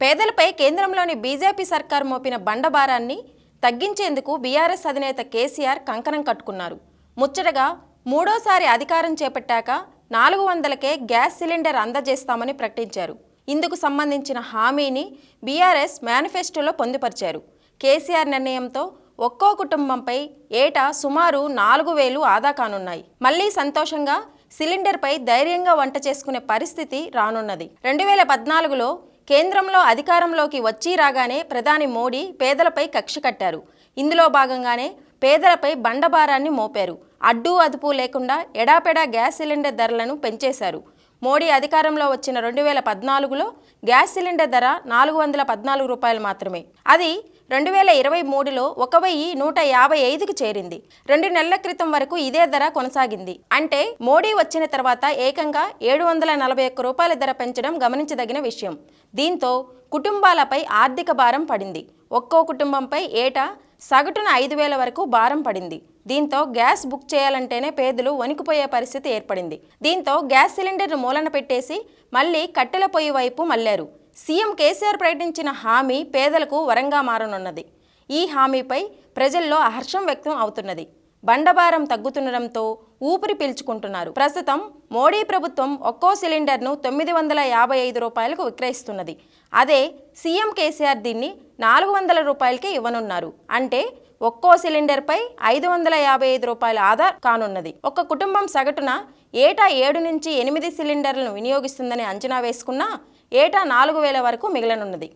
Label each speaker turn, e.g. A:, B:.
A: పేదలపై కేంద్రంలోని బీజేపీ సర్కార్ మోపిన బండభారాన్ని తగ్గించేందుకు బీఆర్ఎస్ అధినేత కేసీఆర్ కంకణం కట్టుకున్నారు. ముచ్చటగా మూడోసారి అధికారం చేపట్టాక నాలుగు వందలకే గ్యాస్ సిలిండర్ అందజేస్తామని ప్రకటించారు. ఇందుకు సంబంధించిన హామీని బీఆర్ఎస్ మేనిఫెస్టోలో పొందుపరిచారు. కేసీఆర్ నిర్ణయంతో ఒక్కో కుటుంబంపై ఏటా సుమారు నాలుగు వేలు ఆదా కానున్నాయి. మళ్ళీ సంతోషంగా సిలిండర్పై ధైర్యంగా వంట చేసుకునే పరిస్థితి రానున్నది. రెండు వేల పద్నాలుగులో కేంద్రంలో అధికారంలోకి వచ్చి రాగానే ప్రధాని మోడీ పేదలపై కక్ష కట్టారు. ఇందులో భాగంగానే పేదలపై బండభారాన్ని మోపారు. అడ్డు అదుపు లేకుండా ఎడాపెడా గ్యాస్ సిలిండర్ ధరలను పెంచేశారు. మోడీ అధికారంలో వచ్చిన రెండు వేల పద్నాలుగులో గ్యాస్ సిలిండర్ ధర నాలుగు వందల పద్నాలుగు రూపాయలు మాత్రమే. అది రెండు వేల ఇరవై మూడులో ఒక వెయ్యి నూట యాభై ఐదుకు చేరింది. రెండు నెలల క్రితం వరకు ఇదే ధర కొనసాగింది. అంటే మోడీ వచ్చిన తర్వాత ఏకంగా ఏడు వందల నలభై ఒక్క రూపాయల ధర పెంచడం గమనించదగిన విషయం. దీంతో కుటుంబాలపై ఆర్థిక భారం పడింది. ఒక్కో కుటుంబంపై ఏటా సగటున ఐదు వేల వరకు భారం పడింది. దీంతో గ్యాస్ బుక్ చేయాలంటేనే పేదలు వణికిపోయే పరిస్థితి ఏర్పడింది. దీంతో గ్యాస్ సిలిండర్ను మూలన పెట్టేసి మళ్ళీ కట్టెల పొయ్యి వైపు మళ్ళారు సీఎం కేసీఆర్ ప్రకటించిన హామీ పేదలకు వరంగా మారనున్నది. ఈ హామీపై ప్రజల్లో హర్షం వ్యక్తం అవుతున్నది. బండభారం తగ్గుతుండడంతో ఊపిరి పీల్చుకుంటున్నారు. ప్రస్తుతం మోడీ ప్రభుత్వం ఒక్కో సిలిండర్ను తొమ్మిది వందల యాభై ఐదు రూపాయలకు విక్రయిస్తున్నది. అదే సీఎం కేసీఆర్ దీన్ని నాలుగు వందల రూపాయలకే ఇవ్వనున్నారు. అంటే ఒక్కో సిలిండర్పై ఐదు వందల యాభై ఐదు రూపాయల ఆదా కానున్నది. ఒక కుటుంబం సగటున ఏటా ఏడు నుంచి ఎనిమిది సిలిండర్లను వినియోగిస్తుందని అంచనా వేసుకున్నా ఏటా నాలుగు వేల వరకు మిగలనున్నది.